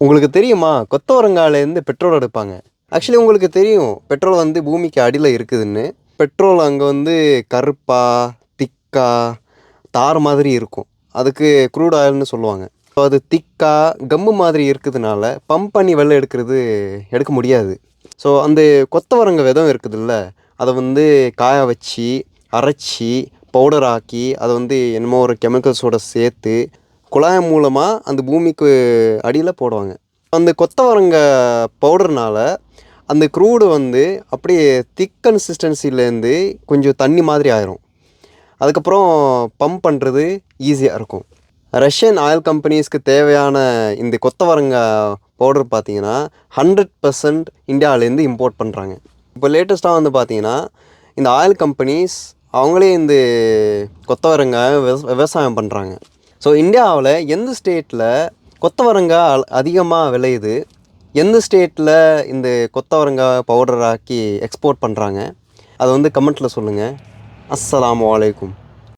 உங்களுக்கு தெரியுமா? கொத்தவரங்காலேருந்து பெட்ரோல் எடுப்பாங்க. ஆக்சுவலி உங்களுக்கு தெரியும் பெட்ரோல் வந்து பூமிக்கு அடியில் இருக்குதுன்னு. பெட்ரோல் அங்கே வந்து கருப்பா திக்கா தார் மாதிரி இருக்கும். அதுக்கு க்ரூட் ஆயில்னு சொல்லுவாங்க. ஸோ அது திக்கா கம்மு மாதிரி இருக்கிறதுனால பம்ப் பண்ணி வெள்ளை எடுக்கிறது எடுக்க முடியாது. ஸோ அந்த கொத்தவரங்க விதம் இருக்குதுல்ல அதை வந்து காய வச்சு அரைச்சி பவுடர் ஆக்கி அதை வந்து என்னமோ ஒரு கெமிக்கல்ஸோட சேர்த்து குழாய் மூலமாக அந்த பூமிக்கு அடியில் போடுவாங்க. அந்த கொத்தவரங்க பவுடர்னால அந்த க்ரூடு வந்து அப்படியே திக் கன்சிஸ்டன்சிலேருந்து கொஞ்சம் தண்ணி மாதிரி ஆயிரும். அதுக்கப்புறம் பம்ப் பண்ணுறது ஈஸியாக இருக்கும். ரஷ்யன் ஆயில் கம்பெனிஸ்க்கு தேவையான இந்த கொத்தவரங்க பவுடர் பார்த்தீங்கன்னா ஹண்ட்ரட் பர்சன்ட் இந்தியாவிலேருந்து இம்போர்ட் பண்ணுறாங்க இப்போ லேட்டஸ்ட்டாக வந்து பார்த்தீங்கன்னா இந்த ஆயில் கம்பெனிஸ் அவங்களே இந்த கொத்தவரங்காய் விவசாயம் பண்ணுறாங்க ஸோ இந்தியாவில் எந்த ஸ்டேட்டில் கொத்தவரங்காய் அதிகமாக விளையுது? எந்த ஸ்டேட்டில் இந்த கொத்தவரங்காய் பவுடர் ஆக்கி எக்ஸ்போர்ட் பண்ணுறாங்க அதை வந்து கமெண்ட்டில் சொல்லுங்கள் அஸ்ஸலாமு அலைக்கும்.